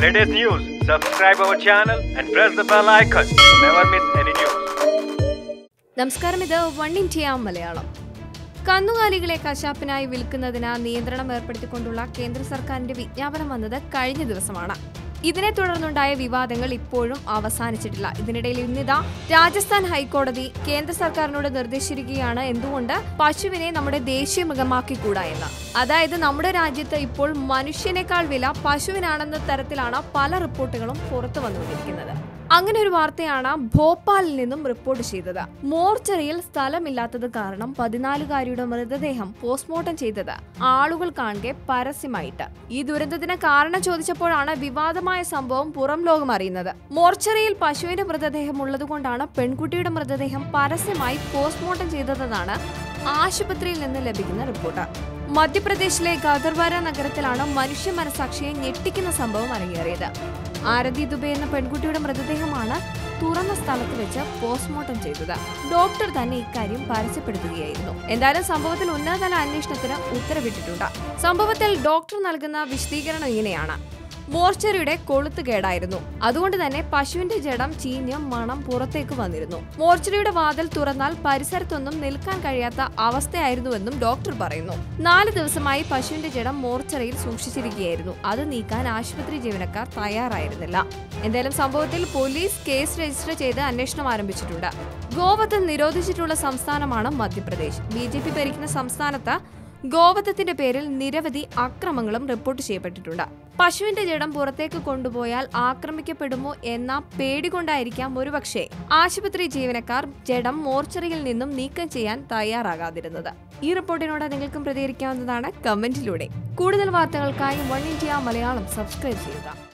latest news, subscribe our channel and press the bell icon. to Never miss any news. നമസ്കാരം ഇത് one India Malayalam കന്നുകാലികളെ കശാപ്പിനായി വിൽക്കുന്നതിന് നിയന്ത്രണം ഏർപ്പെടുത്തിക്കൊണ്ടുള്ള കേന്ദ്ര സർക്കാരിന്റെ വിജ്ഞാപനം വന്നത് കഴിഞ്ഞ ദിവസമാണ് ഇതിനെ തുടർന്നുണ്ടായ വിവാദങ്ങൾ ഇപ്പോഴും അവസാനിച്ചിട്ടില്ല. ഇതിനിടയിൽ ഇന്നിതാ രാജസ്ഥാൻ ഹൈക്കോടതി കേന്ദ്ര സർക്കാരിനോട് നിർദ്ദേശിച്ചിരിക്കുകയാണ് എന്തുകൊണ്ട് പശുവിനെ നമ്മുടെ ദേശീയ മൃഗമാക്കിക്കൂടാ എന്ന്. അതായത് നമ്മുടെ രാജ്യത്ത് ഇപ്പോൾ മനുഷ്യനേക്കാൾ വില പശുവിനാണെന്ന തരത്തിലാണ് പല റിപ്പോർട്ടുകളും പുറത്തു വന്നുകൊണ്ടിരിക്കുന്നത്. അങ്ങനെ ഒരു വാർത്തയാണ് ഭോപ്പാലിൽ നിന്നും റിപ്പോർട്ട് ചെയ്തത്. മോർച്ചറിയിൽ സ്ഥലമില്ലാത്തത് കാരണം പതിനാലുകാരിയുടെ മൃതദേഹം പോസ്റ്റ്മോർട്ടം ചെയ്തത് ആളുകൾ കാണുകെ പരസ്യമായിട്ട്. ഈ ദുരന്തത്തിന് കാരണം ചോദിച്ചപ്പോഴാണ് വിവാദമായ സംഭവം പുറം ലോകം അറിയുന്നത്. മോർച്ചറിയിൽ പശുവിന്റെ മൃതദേഹം ഉള്ളതുകൊണ്ടാണ് പെൺകുട്ടിയുടെ മൃതദേഹം പരസ്യമായി പോസ്റ്റ്മോർട്ടം ചെയ്തതെന്നാണ് ആശുപത്രിയിൽ നിന്ന് ലഭിക്കുന്ന റിപ്പോർട്ട്. മധ്യപ്രദേശിലെ ഗദർവാര നഗരത്തിലാണ് മനുഷ്യ മനസാക്ഷിയെ ഞെട്ടിക്കുന്ന സംഭവം അരങ്ങേറിയത്. ആരതി ദുബെ എന്ന പെൺകുട്ടിയുടെ മൃതദേഹമാണ് തുറന്ന സ്ഥലത്ത് വെച്ച് പോസ്റ്റ്മോർട്ടം ചെയ്തത്. ഡോക്ടർ തന്നെ ഇക്കാര്യം പരസ്യപ്പെടുത്തുകയായിരുന്നു. എന്തായാലും സംഭവത്തിൽ ഉന്നതതല അന്വേഷണത്തിന് ഉത്തരവിട്ടിട്ടുണ്ട്. സംഭവത്തിൽ ഡോക്ടർ നൽകുന്ന വിശദീകരണം ഇങ്ങനെയാണ്. മോർച്ചറിയുടെ കൊളുത്ത് കേടായിരുന്നു. അതുകൊണ്ട് തന്നെ പശുവിന്റെ ജഡം ചീഞ്ഞ് മണം പുറത്തേക്ക് വന്നിരുന്നു. മോർച്ചറിയുടെ വാതിൽ തുറന്നാൽ പരിസരത്തൊന്നും നിൽക്കാൻ കഴിയാത്ത അവസ്ഥയായിരുന്നുവെന്നും ഡോക്ടർ പറയുന്നു. നാല് ദിവസമായി പശുവിന്റെ ജഡം മോർച്ചറിയിൽ സൂക്ഷിച്ചിരിക്കുകയായിരുന്നു. അത് നീക്കാൻ ആശുപത്രി ജീവനക്കാർ തയ്യാറായിരുന്നില്ല. എന്തായാലും സംഭവത്തിൽ പോലീസ് കേസ് രജിസ്റ്റർ ചെയ്ത് അന്വേഷണം ആരംഭിച്ചിട്ടുണ്ട്. ഗോവധം നിരോധിച്ചിട്ടുള്ള സംസ്ഥാനമാണ് മധ്യപ്രദേശ്. ബി ജെ പി ഭരിക്കുന്ന സംസ്ഥാനത്ത് ഗോവധത്തിന്റെ പേരിൽ നിരവധി അക്രമങ്ങളും റിപ്പോർട്ട് ചെയ്യപ്പെട്ടിട്ടുണ്ട്. പശുവിന്റെ ജഡം പുറത്തേക്ക് കൊണ്ടുപോയാൽ ആക്രമിക്കപ്പെടുമോ എന്ന പേടി കൊണ്ടായിരിക്കാം ഒരുപക്ഷെ. ആശുപത്രി ജീവനക്കാർ ജഡം മോർച്ചറിയിൽ നിന്നും നീക്കം ചെയ്യാൻ തയ്യാറാകാതിരുന്നത്. ഈ റിപ്പോർട്ടിനോട് നിങ്ങൾക്കും പ്രതികരിക്കാവുന്നതാണ് കമന്റിലൂടെ. കൂടുതൽ വാർത്തകൾക്കായി വൺ ഇന്ത്യ മലയാളം സബ്സ്ക്രൈബ് ചെയ്യുക.